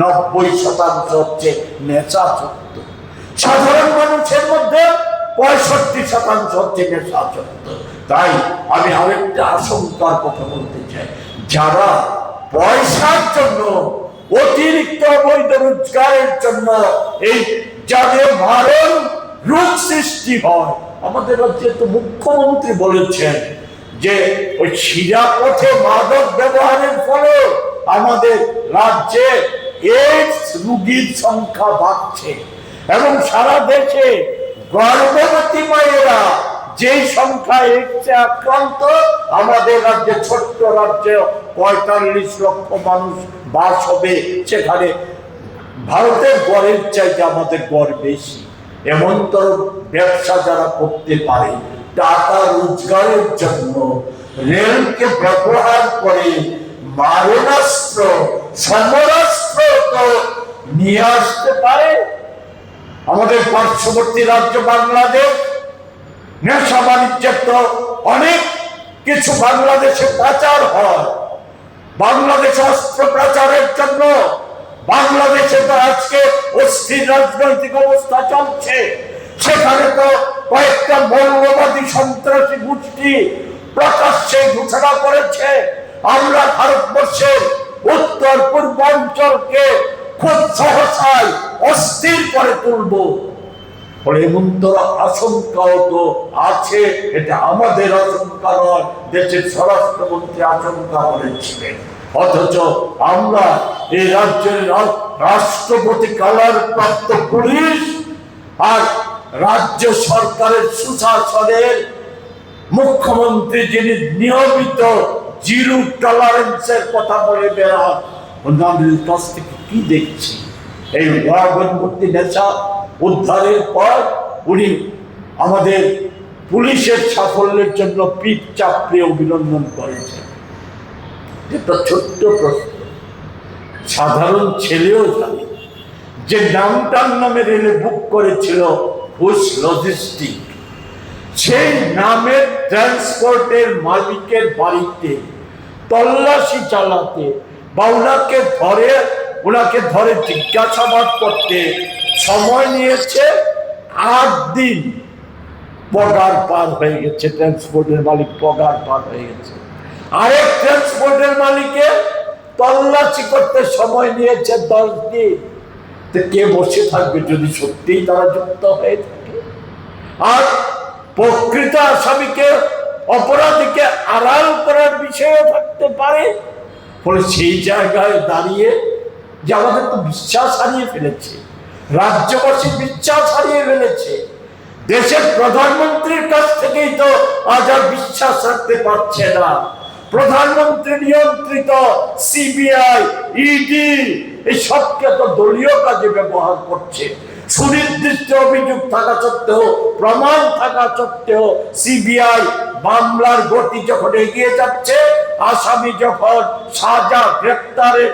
নব্বই শতাংশ সাধারণ মানুষের মধ্যে পঁয়ষট্টি শতাংশ তাই আমি যারা পয়সার জন্য, অতিরিক্ত অবৈধ রোজগারের জন্য এই যাদের মারণ রোগ সৃষ্টি হয়, আমাদের রাজ্যে তো মুখ্যমন্ত্রী বলেছেন যে ওই শিরা পথে মাদক ব্যবহারের ফলে আমাদের রাজ্যে এইডস রোগীর সংখ্যা বাড়ছে। এবং সারা দেশে গর্ভবতী মায়েরা যেই সংখ্যা এইডসে আক্রান্ত, আমাদের রাজ্যে ছোট্ট রাজ্যে পঁয়তাল্লিশ লক্ষ মানুষ বাস হবে। সেখানে ভারতের গড়ের চাইতে আমাদের গড় বেশি। এমন তো ব্যবসা যারা করতে পারে টাকা রোজগারের জন্য। রেলকে ব্যবহার করে মারণাস্ত্র সমরাস্ত্র তো নিয়ে আসতে পারে। আমাদের পার্শ্ববর্তী রাজ্য বাংলাদেশ, নেশা বাণিজ্যের তো অনেক কিছু বাংলাদেশে পাচার হয়। বাংলাদেশ অস্ত্র প্রচারের জন্য বাংলাদেশে তো আজকে অস্থির রাজনৈতিক অবস্থা চলছে। সেখানে তো কয়েকটা মৌলবাদী সন্ত্রাসী গোষ্ঠী প্রকাশ্যে ঘোষণা করেছে, আমরা ভারতবর্ষের উত্তর পূর্বাঞ্চলকে খুব সহসায় অস্থির করে তুলবো। তো আছে, এটা আমাদের স্বরাষ্ট্রমন্ত্রী অথচ আমরা এই রাজ্যের রাষ্ট্রপতি কালার প্রাপ্ত পুলিশ আর রাজ্য সরকারের সুশাসনের মুখ্যমন্ত্রী যিনি নিয়মিত জিরো টলারেন্সের কথা বলে বেড়ান ওনাদের কাছ থেকে কি দেখছি? এই ওয়াগনবর্তী নেশা উদ্ধারের পর উনি আমাদের পুলিশের সাফল্যের জন্য পিঠ চাপড়ে অভিনন্দন করেছেন। এটা ছোট্ট প্রশ্ন। সাধারণ ছেলেও জানে যে নামটার নামে রেলে বুক করেছিল ঘোষ লজিস্টিক সেই নামের ট্রান্সপোর্টের মালিকের বাড়িতে তল্লাশি চালাতে বা ওনাকে ধরে ওনাকে ধরে জিজ্ঞাসাবাদ করতে সময় নিয়েছে আট দিন। পগার পার হয়ে গেছে ট্রান্সপোর্টের মালিক পগার পার হয়ে গেছে। আরেক ট্রান্সপোর্টের মালিকে তল্লাশি করতে সময় নিয়েছে দশ দিন। কে বসে থাকবে যদি সত্যিই তারা যুক্ত হয়ে থাকে? আর প্রকৃত আসামিকে, অপরাধীকে আড়াল করার বিষয়ও থাকতে পারে। ফলে সেই জায়গায় দাঁড়িয়ে যে আমাদের তো বিশ্বাস হারিয়ে ফেলেছে, রাজ্যবাসী বিশ্বাস হারিয়ে ফেলেছে, দেশের প্রধানমন্ত্রীর কাছ থেকেই তো আজ আর বিশ্বাস রাখতে পারছে না। প্রধানমন্ত্রী নিয়ন্ত্রিত সিবিআই, ইডি এই সবকে তো দলীয় কাজে ব্যবহার করছে। সুনির্দিষ্ট অভিযোগ থাকা সত্ত্বেও, প্রমাণ থাকা সত্ত্বেও সিবিআই মামলার গতি যখন এগিয়ে যাচ্ছে, আসামি যখন সাজা গ্রেপ্তারের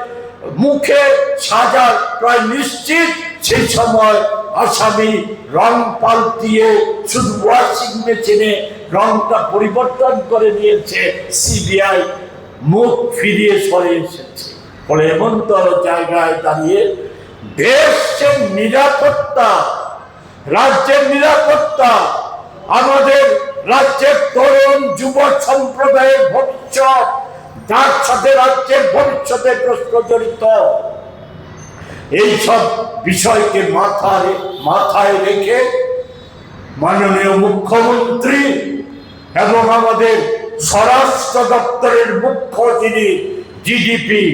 মুখে সাজার প্রায় নিশ্চিত, সেই সময় আসামি রং পাল্টিয়ে শুধু ওয়াশিং মেশিনে রংটা পরিবর্তন করে নিয়েছে, সিবিআই মুখ ফিরিয়ে সরে এসেছে। ফলে এমনতর জায়গায় দাঁড়িয়ে দেশের নিরাপত্তা, রাজ্যের নিরাপত্তা, আমাদের রাজ্যের তরুণ যুব সম্প্রদায়ের ভবিষ্যৎ, যার সাথে রাজ্যের ভবিষ্যতের প্রশ্ন জড়িত, এইসব বিষয়কে মাথায় মাথায় রেখে মাননীয় মুখ্যমন্ত্রী এবং আমাদের স্বরাষ্ট্র দপ্তরের মুখ্য যিনি, জিডিপি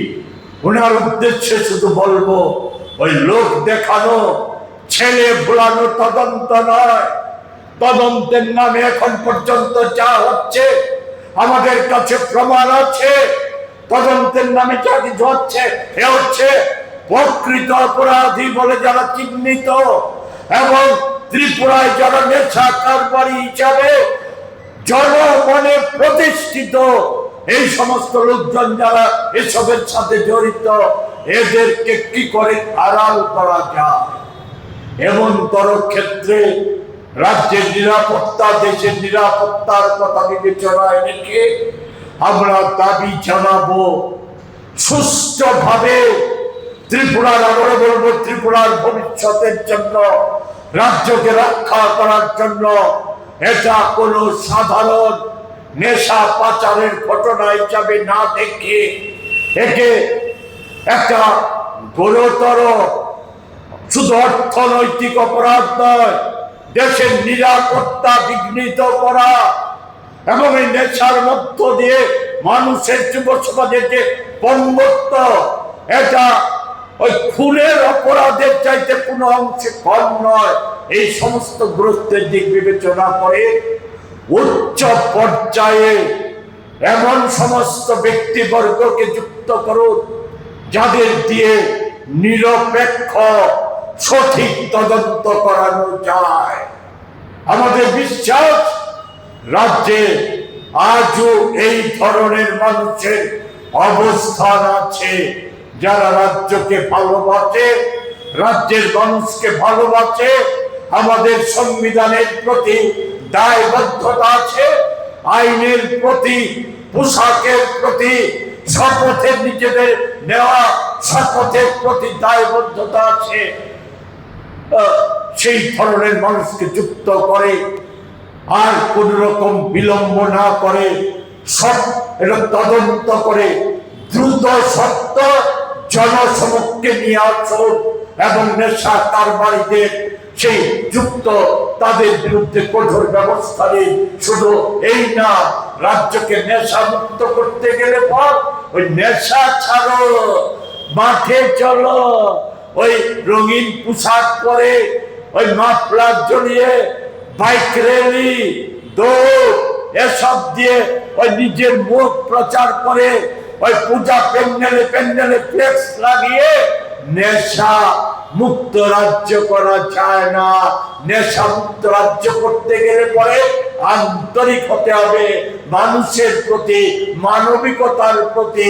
ওনার উদ্দেশ্যে শুধু বলব, ওই লোক দেখানো, ছেলে ভোলানো তদন্ত নয়। তদন্তের নামে এখন পর্যন্ত যা হচ্ছে, আমাদের কাছে প্রমাণ আছে। তদন্তের নামে যা কিছু হচ্ছে, এ হচ্ছে প্রকৃত অপরাধী বলে যারা চিহ্নিত এবং ত্রিপুরায় যারা নেশা কারবারি হিসাবে জনমনে প্রতিষ্ঠিত এই সমস্ত লোকজন যারা এসবের সাথে জড়িত, এদেরকে কি করে আড়াল করা যায়? এমন তর ক্ষেত্রে রাজ্যের নিরাপত্তা, দেশের নিরাপত্তার কথা বিবেচনায় রেখে আমরা দাবি জানাব সুস্থভাবে ত্রিপুরার আবারও বলব, ত্রিপুরার ভবিষ্যতের জন্য, রাজ্যকে রক্ষা করার জন্য। এটা কোনো সাধারণ নেশা পাচারের ঘটনা হিসাবে না দেখে। একে একটা গুরুতর, শুধু অর্থনৈতিক অপরাধ নয়, দেশের নিরাপত্তা বিঘ্নিত করা এবং এই নেশার মধ্য দিয়ে মানুষের যুব সমাজের যে পঙ্গত্ব এটা ওই খুনের অপরাধের চাইতে কোনো অংশে কম নয়। এই সমস্ত গুরুত্বের দিক বিবেচনা করে উচ্চ পর্যায়ে এমন সমস্ত ব্যক্তিবর্গকে যুক্ত করুন, যাদের দিয়ে নিরপেক্ষ, সঠিক তদন্ত করানো যায়। আমাদের বিশ্বাস, রাজ্যে আজও এই ধরনের মানুষের অবস্থান আছে। যারা রাজ্যকে ভালোবাসে, রাজ্যের মানুষকে ভালোবাসে, আমাদের সংবিধানের প্রতি দায়বদ্ধতা আছে, আইনের প্রতি, পোশাকের প্রতি, শপথের নিজেদের নেওয়া, শপথের প্রতি দায়বদ্ধতা আছে। সেই ধরনের মানুষকে যুক্ত করে, আর কোন রকম বিলম্ব না করে, সব এটা তদন্ত করে, দ্রুত সত্য জনসমক্ষে নিয়ে আসুন। এবং নেশা কারবারিদের সেই যুক্ত তাদের বিরুদ্ধে কঠোর ব্যবস্থা নেই। শুধু এই না, রাজ্যকে নেশা মুক্ত করতে গেলে পর ওই নেশা ছাড়ো, মাঠে চলো, ওই রঙিন পোশাক পরে ওই মাফলার জড়িয়ে বাইক র্যালি দৌড়, এসব দিয়ে ওই নিজের মুখ প্রচার করে ওই পূজা প্যান্ডেলে প্যান্ডেলে ফ্লেক্স লাগিয়ে নেশা মুক্ত রাজ্য করা যায় না। নেশা মুক্ত রাজ্য করতে গেলে পরে আন্তরিক হতে হবে, মানুষের প্রতি, মানবিকতার প্রতি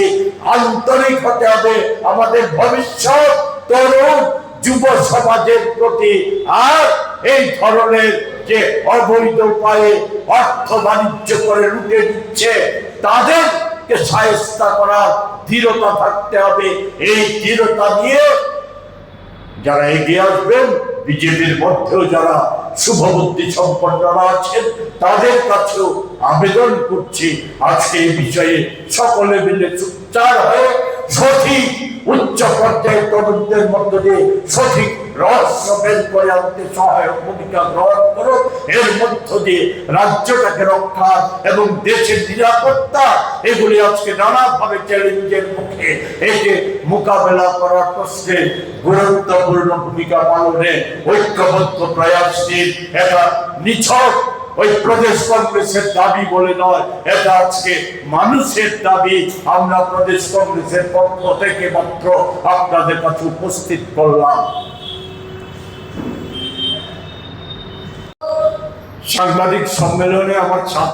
আন্তরিক হতে হবে। আমাদের ভবিষ্যৎ তরুণ যুব সমাজের প্রতি আর এই ধরনের যে অবৈধ উপায়ে অর্থ বাণিজ্য করে লুটে দিচ্ছে তাদেরকে সায়স্তা করার দৃঢ়তা থাকতে হবে। এই দৃঢ়তা নিয়ে যারা এগিয়ে আসবেন, বিজেপির মধ্যেও যারা শুভবুদ্ধি সম্পন্নরা আছেন, তাদের কাছেও আবেদন করছি। আজকে এই বিষয়ে সকলে মিলে চুপচার হয়ে সঠিক উচ্চ পর্যায়ের তদন্তের মধ্য দিয়ে সঠিক রহস্য বের করে আনতে সহায়ক ভূমিকা গ্রহণ করুন। এর মধ্য দিয়ে রাজ্যটাকে রক্ষা এবং দেশের নিরাপত্তা, এগুলি আজকে নানাভাবে চ্যালেঞ্জের মুখে একে মোকাবেলা করার প্রশ্নে গুরুত্বপূর্ণ ভূমিকা পালনে ঐক্যবদ্ধ প্রয়াসটির এটা নিছক ওই প্রদেশ কংগ্রেসের দাবি বলে নয়, এটা আজকে মানুষের দাবি। আমরা প্রদেশ কংগ্রেসের পক্ষ থেকে মাত্র আপনাদের কাছে উপস্থিত করলাম। সাংবাদিক সম্মেলনে আমার ছাত্র